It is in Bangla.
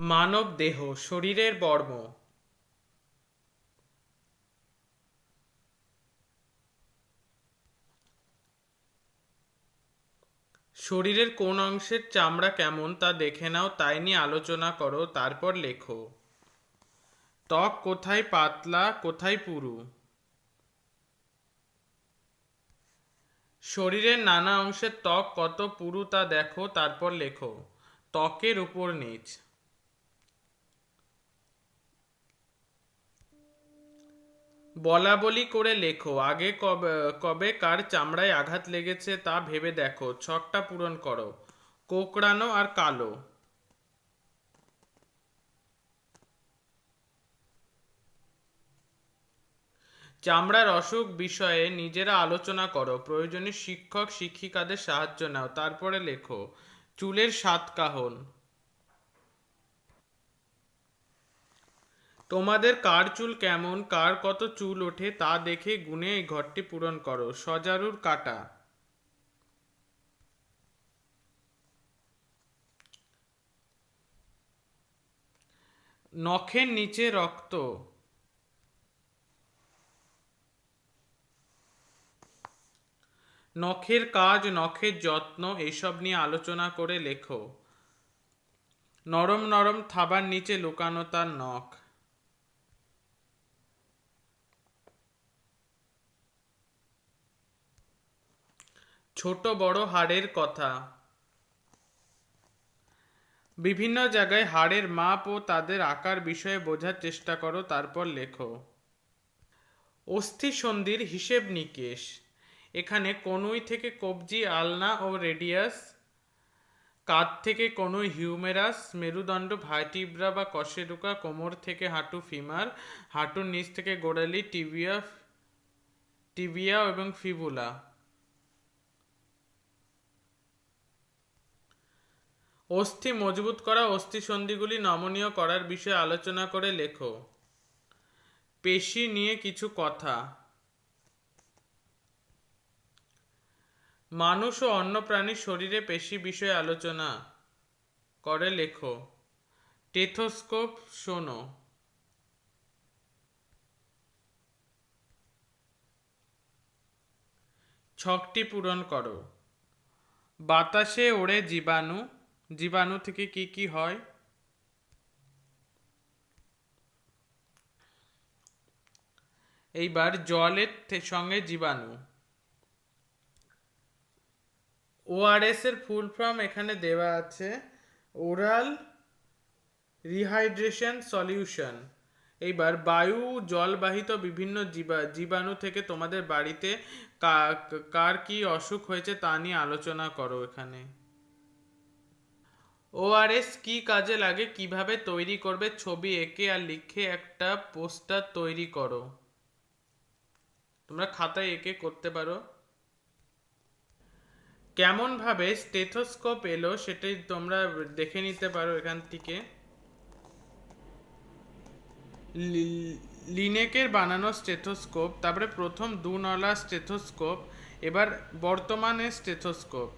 মানব দেহ, শরীরের বর্ম। শরীরের কোন অংশের চামড়া কেমন তা দেখে নাও, তাই নিয়ে আলোচনা করো, তারপর লেখো। ত্বক কোথায় পাতলা, কোথায় পুরু? শরীরের নানা অংশের ত্বক কত পুরু তা দেখো, তারপর লেখো। ত্বকের উপর নিচ। বলা বলি করে লেখো, আগে কবে কার চামড়ায় আঘাত লেগেছে তা ভেবে দেখো, ছকটা পূরণ করো, কোকড়ানো আর কালো। চামড়ার অসুখ বিষয়ে নিজেরা আলোচনা করো, প্রয়োজনে শিক্ষক শিক্ষিকাদের সাহায্য নাও, তারপরে লেখো, চুলের সাতকাহন তোমাদের কার চুল কেমন, কার কত চুল ওঠে তা দেখে গুনে এই ঘরটি পূরণ করো। সজারুর কাটা। নখের নিচে রক্ত। নখের কাজ, নখের যত্ন, এসব নিয়ে আলোচনা করে লেখো। নরম নরম থাবার নিচে লুকানো তার নখ। ছোট বড় হাড়ের কথা। বিভিন্ন জায়গায় হাড়ের মাপ ও তাদের আকার বিষয়ে বোঝার চেষ্টা করো, তারপর লেখো। অস্থি সন্ধির হিসেব নিকেশ। এখানে কনুই থেকে কবজি, আলনা ও রেডিয়াস, কাঁধ থেকে কনুই হিউমেরাস, মেরুদণ্ড, ভাইটিব্রা বা কশেরুকা, কোমর থেকে হাঁটু ফিমার, হাঁটুর নিচ থেকে গোড়ালি, টিবিয়া টিবিয়া এবং ফিবুলা। অস্থি মজবুত করা অস্থি সন্ধিগুলি নমনীয় করার বিষয়ে আলোচনা করে লেখো। পেশি নিয়ে কিছু কথা। মানুষ ও অন্য প্রাণীর শরীরে পেশি বিষয়ে আলোচনা করে লেখো। টেথোস্কোপ শোনো। ছকটি পূরণ করো। বাতাসে ওড়ে জীবাণু জীবাণু থেকে কি কি হয়? এইবার জলের সঙ্গে জীবাণু। ওআরএস এর ফুল ফর্ম এখানে দেওয়া আছে। Oral rehydration solution. এইবার বায়ু, জলবাহিত বিভিন্ন জীবা, জীবাণু থেকে তোমাদের বাড়িতে কার কি অসুখ হয়েছে তা নিয়ে আলোচনা করো এখানে। ওআরএস কি কাজে লাগে? কীভাবে তৈরি করবে ছবি? এঁকে আর লিখে একটা পোস্টার তৈরি করো। তোমরা খাতায় এঁকে করতে পারো। কেমন ভাবে স্টেথোস্কোপ এলো সেটাই তোমরা দেখে নিতে পারো এখান থেকে। লিনেকের বানানো স্টেথোস্কোপ, তারপরে প্রথম দু নলা স্টেথোস্কোপ, এবার বর্তমানে স্টেথোস্কোপ।